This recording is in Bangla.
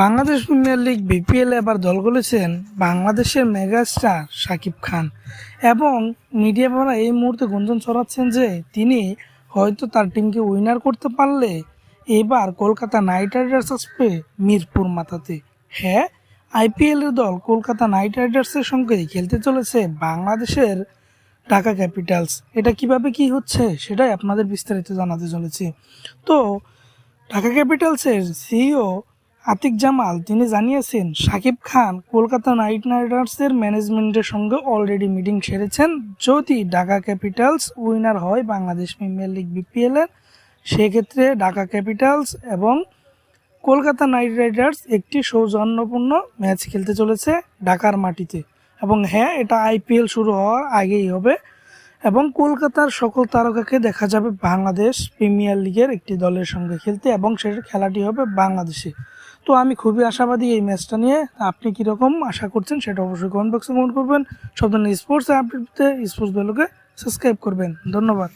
বাংলাদেশ প্রিমিয়ার লিগ বিপিএল এবার দল গলেছেন বাংলাদেশের মেগাস্টার শাকিব খান। এবং মিডিয়া ভাড়া এই মুহূর্তে গুঞ্জন ছড়াচ্ছেন যে, তিনি হয়তো তার টিমকে উইনার করতে পারলে এবার কলকাতা নাইট রাইডার্স আসবে মিরপুর মাথাতে। হ্যাঁ আইপিএলের দল কলকাতা নাইট রাইডার্সের সঙ্গে খেলতে চলেছে বাংলাদেশের ঢাকা ক্যাপিটালস। এটা কীভাবে কি হচ্ছে সেটাই আপনাদের বিস্তারিত জানাতে চলেছি। তো, ঢাকা ক্যাপিটালসের সিইও আতিক জামাল তিনি জানিয়েছেন, শাকিব খান কলকাতা নাইট রাইডার্সের ম্যানেজমেন্টের সঙ্গে অলরেডি মিটিং সেরেছেন। যদি ঢাকা ক্যাপিটালস উইনার হয় বাংলাদেশ প্রিমিয়ার লিগ বিপিএলের সেক্ষেত্রে ঢাকা ক্যাপিটালস এবং কলকাতা নাইট রাইডার্স একটি সৌজন্যপূর্ণ ম্যাচ খেলতে চলেছে ঢাকার মাটিতে। এবং হ্যাঁ এটা আইপিএল শুরু হওয়ার আগেই হবে। এবং কলকাতার সকল তারকাকে দেখা যাবে বাংলাদেশ প্রিমিয়ার লিগের একটি দলের সঙ্গে খেলতে এবং সেটার খেলাটি হবে বাংলাদেশে। তো আমি খুবই আশাবাদী এই ম্যাচটা নিয়ে। আপনি কীরকম আশা করছেন সেটা অবশ্যই কমেন্ট বক্সে কমেন্ট করবেন। সব ধরনের স্পোর্টস আপডেট স্পোর্টস ভ্যালুকে সাবস্ক্রাইব করবেন। ধন্যবাদ।